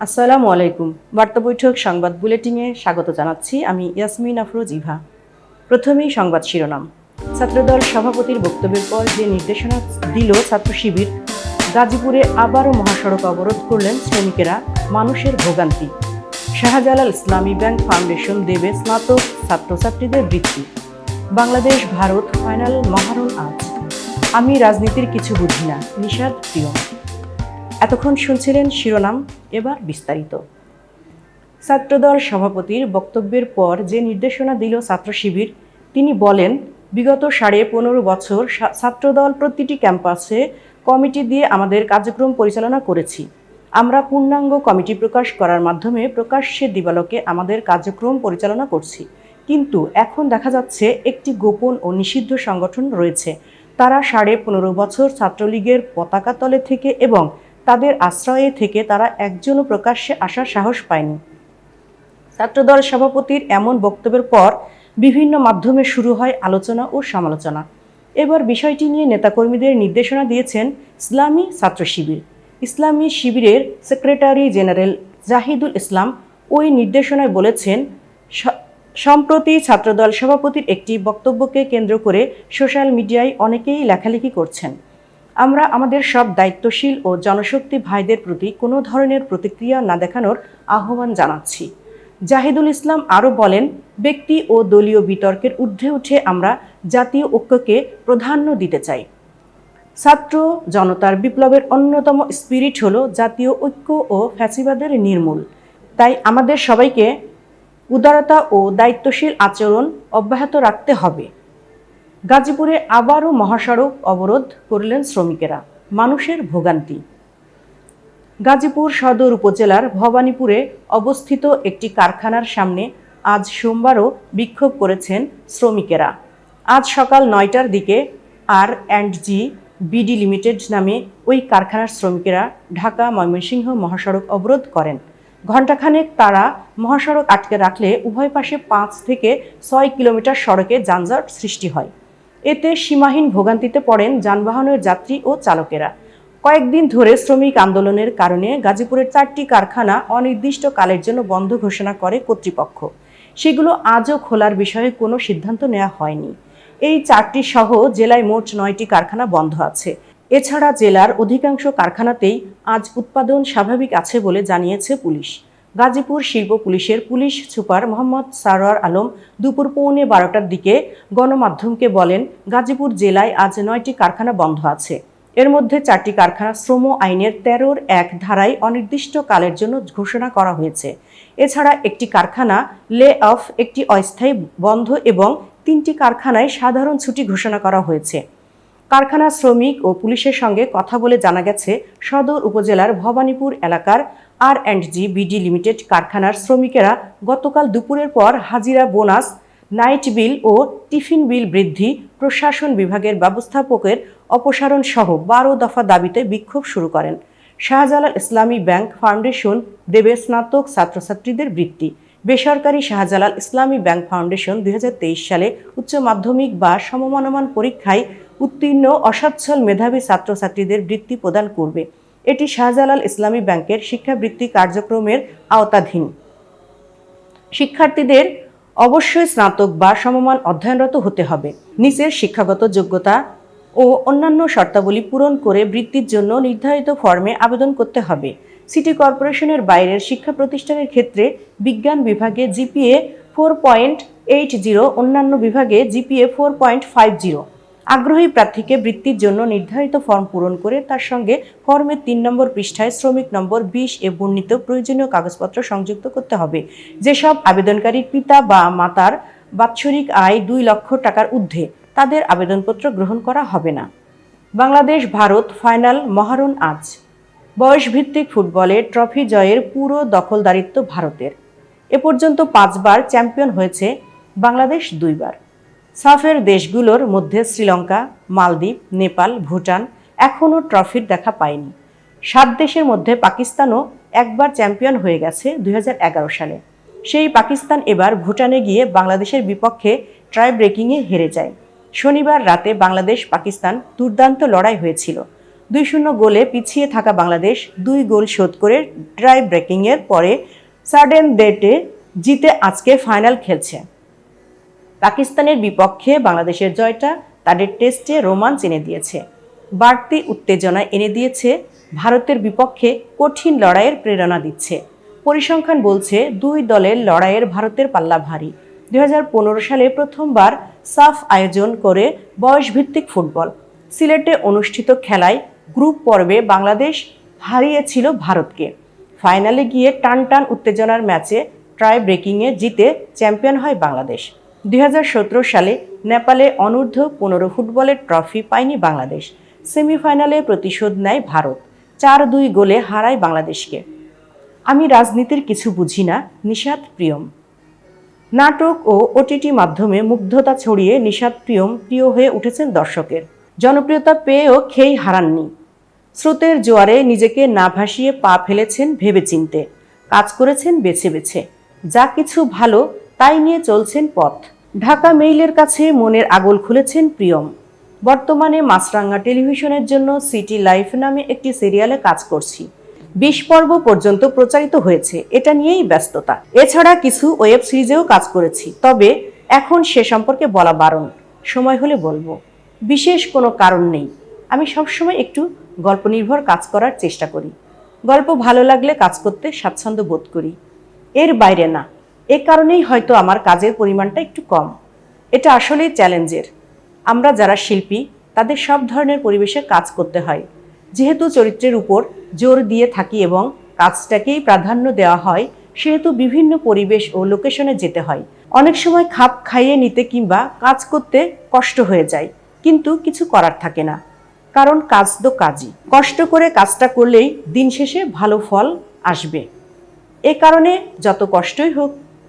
আসসালামু আলাইকুম। বার্তা বৈঠক সংবাদ বুলেটিনে স্বাগত জানাচ্ছি আমি ইয়াসমিন আফরোজ ইভা। প্রথমেই সংবাদ শিরোনাম। ছাত্রদল সভাপতির বক্তব্যের পর যে নির্দেশনা দিল ছাত্র শিবির, গাজীপুরে আবারও মহাসড়ক অবরোধ করলেন শ্রমিকেরা, মানুষের ভোগান্তি। শাহজালাল ইসলামী ব্যাংক ফাউন্ডেশন দেবে স্নাতক ছাত্রছাত্রীদের বৃত্তি। বাংলাদেশ, ভারত ফাইনাল মহারণ আজ। আমি রাজনীতির কিছু বুঝি না, নিষাদ প্রিয়। এতক্ষণ শুনছিলেন শিরোনাম, এবার বিস্তারিত। ছাত্রদল সভাপতির বক্তব্যের পর যে নির্দেশনা দিল ছাত্র শিবির, তিনি বলেন, বিগত সাড়ে পনেরো বছর ছাত্রদল প্রতিটি ক্যাম্পাসে কমিটি দিয়ে আমাদের কার্যক্রম পরিচালনা করেছি। আমরা পূর্ণাঙ্গ কমিটি প্রকাশ করার মাধ্যমে প্রকাশ্যে দিবালোকে আমাদের কার্যক্রম পরিচালনা করছি। কিন্তু এখন দেখা যাচ্ছে একটি গোপন ও নিষিদ্ধ সংগঠন রয়েছে। তারা সাড়ে পনেরো বছর ছাত্রলীগের পতাকা তলে থেকে এবং তাদের আশ্রয়ে থেকে তারা একজনও প্রকাশ্যে আসার সাহস পায়নি। ছাত্রদল সভাপতির এমন বক্তব্যের পর বিভিন্ন মাধ্যমে শুরু হয় আলোচনা ও সমালোচনা। এবার বিষয়টি নিয়ে নেতাকর্মীদের নির্দেশনা দিয়েছেন ইসলামী ছাত্র শিবির। ইসলামী শিবিরের সেক্রেটারি জেনারেল জাহিদুল ইসলাম ওই নির্দেশনায় বলেছেন সম্প্রতি ছাত্রদল সভাপতির একটি বক্তব্যকে কেন্দ্র করে সোশ্যাল মিডিয়ায় অনেকেই লেখালেখি করছেন। আমরা আমাদের সব দায়িত্বশীল ও জনশক্তি ভাইদের প্রতি কোনো ধরনের প্রতিক্রিয়া না দেখানোর আহ্বান জানাচ্ছি। জাহিদুল ইসলাম আরও বলেন, ব্যক্তি ও দলীয় বিতর্কের ঊর্ধ্বে উঠে আমরা জাতীয় ঐক্যকে প্রাধান্য দিতে চাই। ছাত্র জনতার বিপ্লবের অন্যতম স্পিরিট হলো জাতীয় ঐক্য ও ফ্যাসিবাদের নির্মূল। তাই আমাদের সবাইকে উদারতা ও দায়িত্বশীল আচরণ অব্যাহত রাখতে হবে। গাজীপুরে আবারও মহাসড়ক অবরোধ করলেন শ্রমিকেরা। মানুষের ভোগান্তি। গাজীপুর সদর উপজেলার ভবানীপুরে অবস্থিত একটি কারখানার সামনে আজ সোমবারও বিক্ষোভ করেছেন শ্রমিকেরা। আজ সকাল নয়টার দিকে R and G BD limited নামে ওই কারখানার শ্রমিকেরা ঢাকা ময়মনসিংহ মহাসড়ক অবরোধ করেন। ঘণ্টাখানেক তারা মহাসড়ক আটকে রাখলে উভয় পাশে পাঁচ থেকে ছয় কিলোমিটার সড়কে যানজট সৃষ্টি হয়। এতে সীমাহীন ভোগান্তিতে পড়েন যানবাহনের যাত্রী ও চালকেরা। কয়েকদিন ধরে শ্রমিক আন্দোলনের কারণে গাজীপুরের চারটি কারখানা অনির্দিষ্টকালের জন্য বন্ধ ঘোষণা করে কর্তৃপক্ষ। সেগুলো আজও খোলার বিষয়ে কোনো সিদ্ধান্ত নেওয়া হয়নি। এই চারটি সহ জেলায় মোট নয়টি কারখানা বন্ধ আছে। এছাড়া জেলার অধিকাংশ কারখানাতেই আজ উৎপাদন স্বাভাবিক আছে বলে জানিয়েছে পুলিশ। গাজীপুর শিল্প পুলিশের পুলিশ সুপার মোহাম্মদ সারোয়ার আলম দুপুর পৌনে বারোটার দিকে গণমাধ্যমকে বলেন, গাজীপুর জেলায় আজ নয়টি কারখানা বন্ধ আছে। এর মধ্যে চারটি কারখানা শ্রম আইনের তেরোর এক ধারায় অনির্দিষ্ট কালের জন্য ঘোষণা করা হয়েছে। এছাড়া একটি কারখানা লে অফ একটি অস্থায়ী বন্ধ এবং তিনটি কারখানায় সাধারণ ছুটি ঘোষণা করা হয়েছে। কারখানা শ্রমিক ও পুলিশের সঙ্গে কথা বলে জানা গেছে, সদর উপজেলার ভবানীপুর এলাকার R and G BD limited কারখানার শ্রমিকেরা গতকাল দুপুরের পর হাজিরা বোনাস নাইট বিল ও টিফিন বিল বৃদ্ধি প্রশাসন বিভাগের ব্যবস্থাপকের অপসারণ সহ বারো দফা দাবিতে বিক্ষোভ শুরু করেন। শাহজালাল ইসলামী ব্যাংক ফাউন্ডেশন দেবে স্নাতক ছাত্রছাত্রীদের বৃত্তি। বেসরকারি শাহজালাল ইসলামী ব্যাংক ফাউন্ডেশন দুই হাজার তেইশ সালে উচ্চ মাধ্যমিক বা সমমানমান পরীক্ষায় উত্তীর্ণ অসচ্ছল মেধাবী ছাত্রছাত্রীদের বৃত্তি প্রদান করবে। এটি শাহজালাল ইসলামী ব্যাংকের শিক্ষাবৃত্তি কার্যক্রমের আওতাধীন। শিক্ষার্থীদের অবশ্যই স্নাতক বা সমমান অধ্যয়নরত হতে হবে। নিচের শিক্ষাগত যোগ্যতা ও অন্যান্য শর্তাবলী পূরণ করে বৃত্তির জন্য নির্ধারিত ফর্মে আবেদন করতে হবে। সিটি কর্পোরেশনের বাইরের শিক্ষা প্রতিষ্ঠানের ক্ষেত্রে বিজ্ঞান বিভাগে GPA four point eight zero, অন্যান্য বিভাগে GPA four point five zero. আগ্রহী প্রার্থীকে বৃত্তির জন্য নির্ধারিত ফর্ম পূরণ করে তার সঙ্গে ফর্মের তিন নম্বর পৃষ্ঠায় শ্রমিক নম্বর বিশ এ বর্ণিত প্রয়োজনীয় কাগজপত্র সংযুক্ত করতে হবে। যেসব আবেদনকারীর পিতা বা মাতার বাৎসরিক আয় দুই লক্ষ টাকার ঊর্ধ্বে, তাদের আবেদনপত্র গ্রহণ করা হবে না। বাংলাদেশ, ভারত, ফাইনাল, মহারণ আজ। বয়সভিত্তিক ফুটবলে ট্রফি জয়ের পুরো দখলদারিত্ব ভারতের। এ পর্যন্ত পাঁচবার চ্যাম্পিয়ন হয়েছে বাংলাদেশ দুইবার। সাফের দেশগুলোর মধ্যে শ্রীলঙ্কা, মালদ্বীপ, নেপাল, ভুটান এখনও ট্রফির দেখা পায়নি। সাত দেশের মধ্যে পাকিস্তানও একবার চ্যাম্পিয়ন হয়ে গেছে দুই হাজার এগারো সালে। সেই পাকিস্তান এবার ভুটানে গিয়ে বাংলাদেশের বিপক্ষে ট্রাই ব্রেকিংয়ে হেরে যায়। শনিবার রাতে বাংলাদেশ পাকিস্তান দুর্দান্ত লড়াই হয়েছিল। দুই শূন্য গোলে পিছিয়ে থাকা বাংলাদেশ দুই গোল শোধ করে ড্রাই ব্রেকিংয়ের পরে সাডেন ডেটে জিতে আজকে ফাইনাল খেলছে। পাকিস্তানের বিপক্ষে বাংলাদেশের জয়টা তাদের টেস্টে রোমাঞ্চ এনে দিয়েছে। বাড়তি উত্তেজনা এনে দিয়েছে, ভারতের বিপক্ষে কঠিন লড়াইয়ের প্রেরণা দিচ্ছে। পরিসংখ্যান বলছে, দুই দলের লড়াইয়ের ভারতের পাল্লা ভারী। দুই সালে প্রথমবার সাফ আয়োজন করে বয়সভিত্তিক ফুটবল। সিলেটে অনুষ্ঠিত খেলায় গ্রুপ পর্বে বাংলাদেশ হারিয়েছিল ভারতকে। ফাইনালে গিয়ে টান টান উত্তেজনার ম্যাচে ট্রাই ব্রেকিংয়ে জিতে চ্যাম্পিয়ন হয় বাংলাদেশ। দুই হাজার সতেরো সালে নেপালে অনূর্ধ্ব পনেরো ফুটবলের ট্রফি পায়নি বাংলাদেশ। সেমিফাইনালে প্রতিশোধ নেয় ভারত। চার দুই গোলে হারায় বাংলাদেশকে। আমি রাজনীতির কিছু বুঝি না নিষাদ প্রিয়ম। নাটক ও ওটিটি মাধ্যমে মুগ্ধতা ছড়িয়ে নিষাদ প্রিয়ম প্রিয় হয়ে উঠেছেন দর্শকের। জনপ্রিয়তা পেয়েও খেই হারাননি। স্রোতের জোয়ারে নিজেকে না ভাসিয়ে পা ফেলেছেন ভেবেচিন্তে। কাজ করেছেন বেছে বেছে। যা কিছু ভালো, তাই নিয়ে চলছেন পথ। ঢাকা মেইলের কাছে মনের আগল খুলেছেন প্রিয়ম। বর্তমানে মাছরাঙ্গা টেলিভিশনের জন্য সিটি লাইফ নামে একটি সিরিয়ালে কাজ করছি। বিশ পর্ব পর্যন্ত প্রচারিত হয়েছে, এটা নিয়েই ব্যস্ততা। এছাড়া কিছু ওয়েব সিরিজেও কাজ করেছি, তবে এখন সে সম্পর্কে বলা বারণ, সময় হলে বলব। বিশেষ কোনো কারণ নেই। আমি সবসময় একটু গল্প নির্ভর কাজ করার চেষ্টা করি। গল্প ভালো লাগলে কাজ করতে স্বাচ্ছন্দ্য বোধ করি। এর বাইরে না এ কারণেই হয়তো আমার কাজের পরিমাণটা একটু কম। এটা আসলেই চ্যালেঞ্জের। আমরা যারা শিল্পী, তাদের সব ধরনের পরিবেশে কাজ করতে হয়। যেহেতু চরিত্রের উপর জোর দিয়ে থাকি এবং কাজটাকেই প্রাধান্য দেওয়া হয়, সেহেতু বিভিন্ন পরিবেশ ও লোকেশনে যেতে হয়। অনেক সময় খাপ খাইয়ে নিতে কিংবা কাজ করতে কষ্ট হয়ে যায়, কিন্তু কিছু করার থাকে না। কারণ কাজ তো কাজই। কষ্ট করে কাজটা করলেই দিন শেষে ভালো ফল আসবে। এ কারণে যত কষ্টই হোক